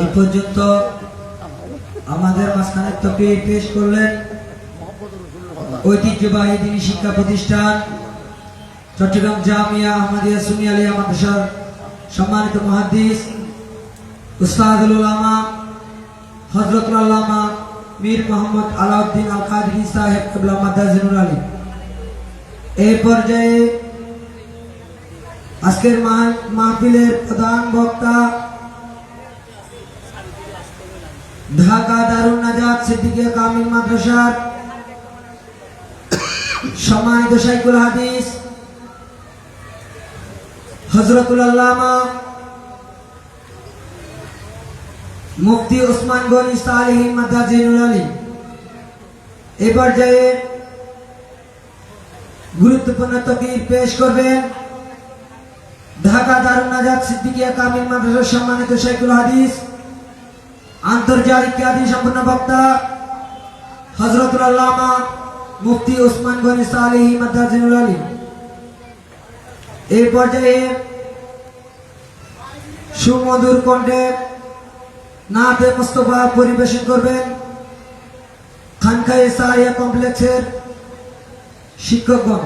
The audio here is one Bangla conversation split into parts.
এই পর্যন্ত আমাদের মাঝখানে পেশ করলেন ঐতিহ্যবাহী দিনী শিক্ষা প্রতিষ্ঠান, চট্টগ্রাম জামিয়া আহমদিয়া সুনি আলিয়া মাদ্রাসার সম্মানিত মহাদিস, উস্তাদুল উলামা, হযরতুল আল্লামা মীর মোহাম্মদ আলাউদ্দিন আল কাদরি সাহেব কেবলা মাদ্রাজিনুল আলী। এই পর্যায়ে আজকের মাহফিলের প্রধান বক্তা ঢাকা দারুণ নাজাত সিদ্দিকিয়া কামিল মাদ্রাসার সম্মানিত শাইকুল হাদিস হজরতুল আল্লামা মুফতি ওসমান গনি সালেহীন মাদ্রাজিনুল আলী এ পর্যায়ে গুরুত্বপূর্ণ তকির পেশ করবেন ঢাকা দারুণ নাজাত সিদ্দিকিয়া কামিল মাদ্রাসার সম্মানিত শেখুল হাদিস, আন্তর্জাতিক খ্যাতি সম্পন্ন বক্তা হজরতুল আল্লামা মুফতি ওসমান গনি সালেহি মাদ্রাজিনুল আলী এই পর্যায়ে সুমধুর কণ্ঠে নাতে মোস্তফা পরিবেশন করবেন। খানখাই সারিয়া কমপ্লেক্সের শিক্ষকগণ।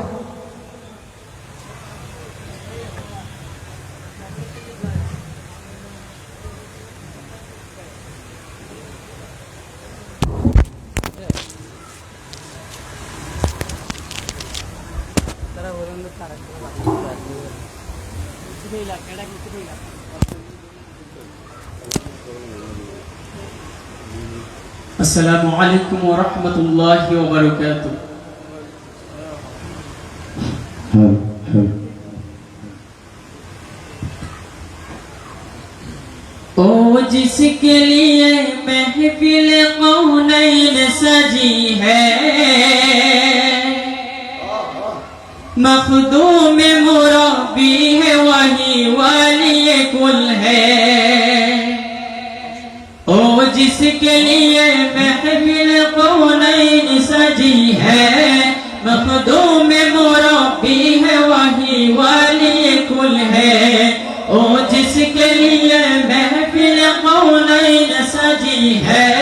السلام عليكم ورحمة الله وبركاته ओ जिसके लिए महफिल कौनैन सजी है मखदूम मुरब्बी है वही वाली कुल है ओ जिसके लिए महफिल कौनैन सजी है। मखदूम भी है, वही वाली कुल है। ओ जिसके लिए महफिल कौनैन सजी है।